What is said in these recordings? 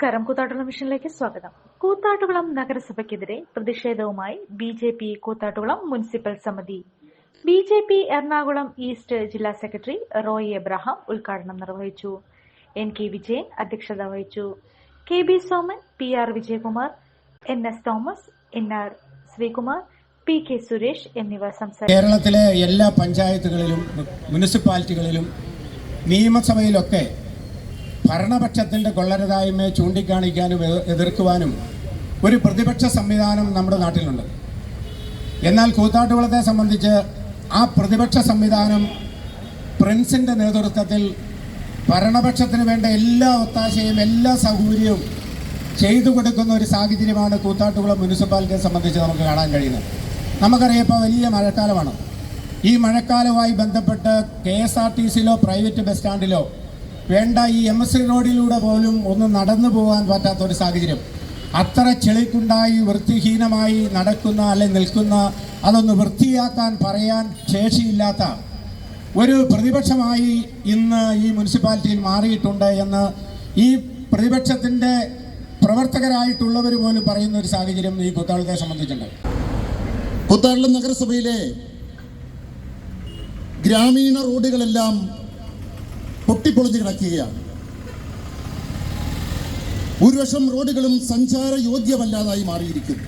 നമസ്കാരം. കൂത്താട്ടുകുളം മിഷനിലേക്ക് സ്വാഗതം. കൂത്താട്ടുകുളം നഗരസഭയ്ക്കെതിരെ പ്രതിഷേധവുമായി B J P Koothattukulam municipal സമിതി. B J P Ernakulam east ജില്ലാ സെക്രട്ടറി റോയ് എബ്രഹാം ഉദ്ഘാടനം നിർവഹിച്ചു. എൻ കെ വിജയൻ അധ്യക്ഷത വഹിച്ചു. K B Soman P R Vijayakumar N S Thomas N R Sreekumar P K Suresh എന്നിവർ സംസാരിച്ചു. കേരളത്തിലെ എല്ലാ പഞ്ചായത്തുകളിലും മുനിസിപ്പാലിറ്റികളിലും നിയമസഭയിലൊക്കെ ഭരണപക്ഷത്തിന്റെ കൊള്ളരുതായ്മയെ ചൂണ്ടിക്കാണിക്കാനും എതിർക്കുവാനും ഒരു പ്രതിപക്ഷ സംവിധാനം നമ്മുടെ നാട്ടിലുണ്ട്. എന്നാൽ കൂത്താട്ടുകുളത്തെ സംബന്ധിച്ച് ആ പ്രതിപക്ഷ സംവിധാനം പ്രിൻസിന്റെ നേതൃത്വത്തിൽ ഭരണപക്ഷത്തിന് വേണ്ട എല്ലാ ഒത്താശയും എല്ലാ സൗകര്യവും ചെയ്തു കൊടുക്കുന്ന ഒരു സാഹചര്യമാണ് കൂത്താട്ടുകുളം മുനിസിപ്പാലിറ്റിയെ സംബന്ധിച്ച് നമുക്ക് കാണാൻ കഴിയുന്നത്. നമുക്കറിയാം ഇപ്പോൾ വലിയ മഴക്കാലമാണ്. ഈ മഴക്കാലവുമായി ബന്ധപ്പെട്ട് കെ എസ് ആർ ടി സിയിലോ പ്രൈവറ്റ് ബസ് സ്റ്റാൻഡിലോ വേണ്ട ഈ എം എസ് റോഡിലൂടെ പോലും ഒന്ന് നടന്നു പോകാൻ പറ്റാത്ത ഒരു സാഹചര്യം. അത്ര ചെളിക്കുണ്ടായി വൃത്തിഹീനമായി നടക്കുന്ന അല്ലെ നിൽക്കുന്ന അതൊന്ന് വൃത്തിയാക്കാൻ പറയാൻ ശേഷിയില്ലാത്ത ഒരു പ്രതിപക്ഷമായി ഇന്ന് ഈ മുനിസിപ്പാലിറ്റിയിൽ മാറിയിട്ടുണ്ട് എന്ന് ഈ പ്രതിപക്ഷത്തിന്റെ പ്രവർത്തകരായിട്ടുള്ളവർ പോലും പറയുന്ന ഒരു സാഹചര്യം ഈ കുത്താളത്തെ സംബന്ധിച്ചുണ്ട് കുത്താളം നഗരസഭയിലെ ഗ്രാമീണ റോഡുകളെല്ലാം പൊട്ടിപ്പൊളിഞ്ഞ് കിടക്കുകയാണ്. ഭൂരിപക്ഷം റോഡുകളും സഞ്ചാര യോഗ്യമല്ലാതായി മാറിയിരിക്കുന്നു.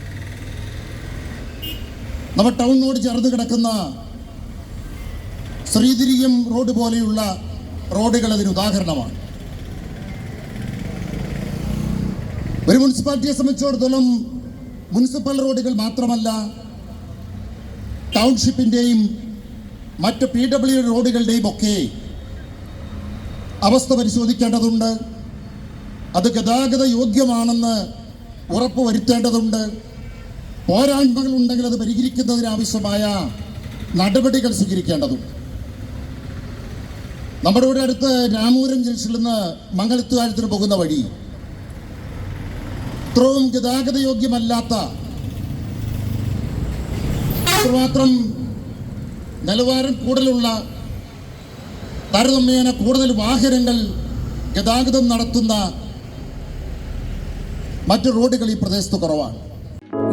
നമ്മുടെ ടൗണിനോട് ചേർന്ന് കിടക്കുന്ന ശ്രീതിരിയം റോഡ് പോലെയുള്ള റോഡുകൾ അതിന് ഉദാഹരണമാണ്. ഒരു മുനിസിപ്പാലിറ്റിയെ സംബന്ധിച്ചിടത്തോളം മുനിസിപ്പൽ റോഡുകൾ മാത്രമല്ല ടൗൺഷിപ്പിന്റെയും മറ്റ് പി ഡബ്ല്യു റോഡുകളുടെയും ഒക്കെ അവസ്ഥ പരിശോധിക്കേണ്ടതുണ്ട്. അത് ഗതാഗത യോഗ്യമാണെന്ന് ഉറപ്പുവരുത്തേണ്ടതുണ്ട് പോരായ്മകൾ ഉണ്ടെങ്കിൽ അത് പരിഹരിക്കുന്നതിനാവശ്യമായ നടപടികൾ സ്വീകരിക്കേണ്ടതുണ്ട്. നമ്മുടെ ഇവിടെ അടുത്ത് രാമൂരം ജംഗ്ഷനിൽ നിന്ന് മംഗലത്തുകാര്യത്തിന് പോകുന്ന വഴി ഇത്രയും ഗതാഗത യോഗ്യമല്ലാത്ത അത്രമാത്രം നിലവാരം കൂടുതലുള്ള താരതമ്യേന കൂടുതൽ വാഹനങ്ങൾ ഗതാഗതം നടത്തുന്ന മറ്റു റോഡുകൾ ഈ പ്രദേശത്ത് കുറവാണ്.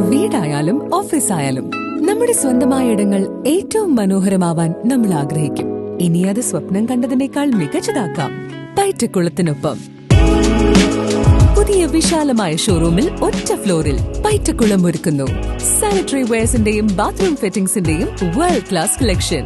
വീടായാലും ഓഫീസായാലും നമ്മുടെ സ്വന്തമായ ഇടങ്ങൾ ഏറ്റവും മനോഹരമാവാൻ നമ്മൾ ആഗ്രഹിക്കും. ഇനി അത് സ്വപ്നം കണ്ടതിനേക്കാൾ മികച്ചതാക്കാം. പയറ്റക്കുളത്തിനൊപ്പം പുതിയ വിശാലമായ ഷോറൂമിൽ ഒറ്റ ഫ്ലോറിൽ പയറ്റക്കുളം ഒരുക്കുന്നു. സാനിറ്ററി വെയർസിന്റെയും ബാത്റൂം ഫിറ്റിംഗ്സിന്റെയും വേൾഡ് ക്ലാസ് കളക്ഷൻ